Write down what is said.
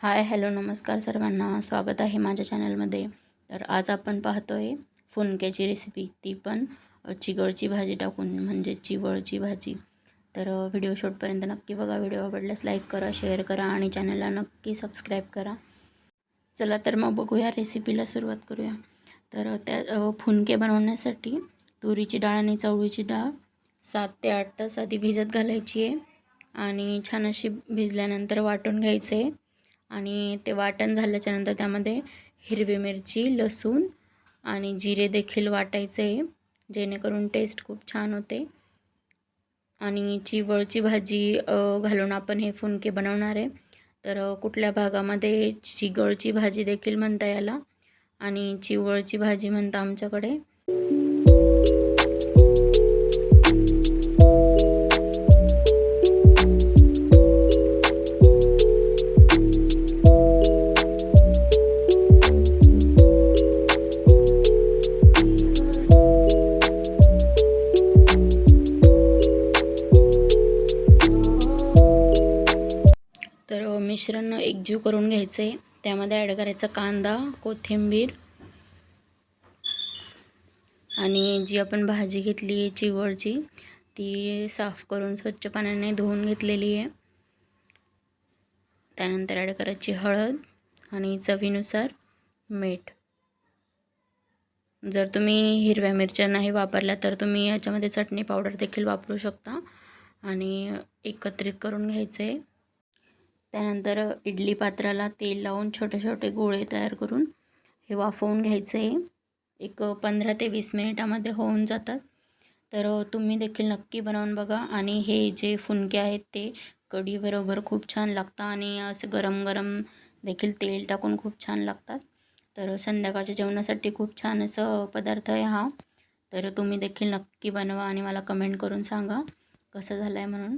Hi hello नमस्कार सर्वांना. स्वागत आहे माझ्या चॅनलमध्ये. तर आज आपण पाहतो आहे फुनक्याची रेसिपी ती पण अ, चिगळची भाजी टाकून म्हणजे चिवळची भाजी. तर व्हिडिओ शॉर्टपर्यंत नक्की बघा. व्हिडिओ आवडल्यास लाईक करा शेअर करा आणि चॅनलला नक्की सबस्क्राईब करा. चला तर मग बघूया रेसिपीला सुरुवात करूया. तर त्या फुनके बनवण्यासाठी तुरीची डाळ आणि चवळीची डाळ सात ते आठ तास आधी भिजत घालायची आहे. आणि छान अशी भिजल्यानंतर वाटून घ्यायचे. आहे आणि ते वाटण झाल्याच्यानंतर त्यामध्ये हिरवी मिरची लसूण आणि जिरे देखील वाटायचे आहे जेणेकरून टेस्ट खूप छान होते. आणि चिवळची भाजी घालून आपण हे फुनके बनवणार आहे. तर कुठल्या भागामध्ये चिगळची भाजी देखील म्हणता याला आणि चिवळची भाजी म्हणता आमच्याकडे? मिश्रण एकजीव करून घ्यायचं. आहे त्यामध्ये ॲड करायचा कांदा कोथिंबीर आणि जी आपण भाजी घेतली आहे चिवळची ती साफ करून स्वच्छ पाण्याने धुवून घेतलेली आहे. त्यानंतर ॲड करायची हळद आणि चवीनुसार मीठ. जर तुम्ही हिरव्या मिरच्या नाही वापरल्या तर तुम्ही याच्यामध्ये चटणी पावडर देखील वापरू शकता आणि एकत्रित करून घ्यायचं. आहे त्यानंतर इडली पात्राला तेल लावून छोटे छोटे गोळे तयार करून हे वाफवून घ्यायचे. आहे एक पंधरा ते वीस मिनिटामध्ये होऊन जातात. तर तुम्ही देखील नक्की बनवून बघा आणि हे जे फुनके आहेत ते कढीबरोबर खूप छान लागतात आणि असं गरम गरम देखील तेल टाकून खूप छान लागतात. तर संध्याकाळच्या जेवणासाठी खूप छान असं पदार्थ आहे हा. तर तुम्ही देखील नक्की बनवा आणि मला कमेंट करून सांगा. कसं झालं आहे म्हणून?